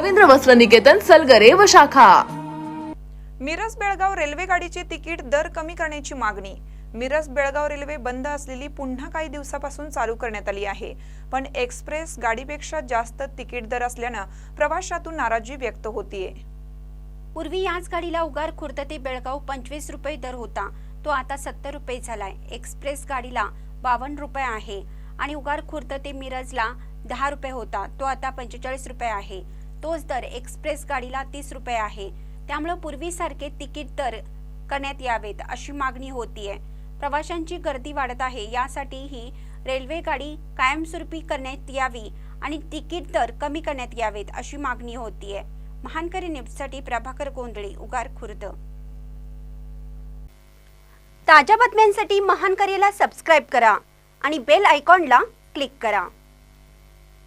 रवींद्र वस्त्र निकेतन सलगरे व शाखा. मिरज बेळगाव रेल्वे गाडीचे तिकीट दर कमी करण्याची मागणी. मिरज बेळगाव रेल्वे बंद असलेली पुन्हा काही दिवसापासून चालू करण्यात आली आहे. पण एक्सप्रेस गाडीपेक्षा जास्त तिकीट दर असल्यानं प्रवाशातून नाराजी व्यक्त होतीये. पूर्वी याच गाडीला उगार खुर्द ते बेळगाव पंचवीस रुपये दर होता. तो आता सत्तर रुपये झालाय. एक्सप्रेस गाडीला बावन्न रुपये आहे. आणि उगार खुर्द ते मिरजला दहा रुपये होता. तो आता पंचेचाळीस रुपये आहे. तोच दर एक्सप्रेस गाडीला तीस रुपये आहे. त्यामुळे पूर्वीसारखे तिकीट दर करण्यात यावेत अशी मागणी होतीये. प्रवाशांची गर्दी वाढत आहे यासाठी ही रेल्वे गाडी कायमस्वरूपी करण्यात यावी आणि तिकीट दर कमी करण्यात यावेत अशी मागणी होतीये. महानकरी न्यूजसाठी प्रभाकर गोंधळे उगार खुर्द. ताज्या बातम्यांसाठी महानकरीला सबस्क्राईब करा आणि बेल आयकॉनला क्लिक करा.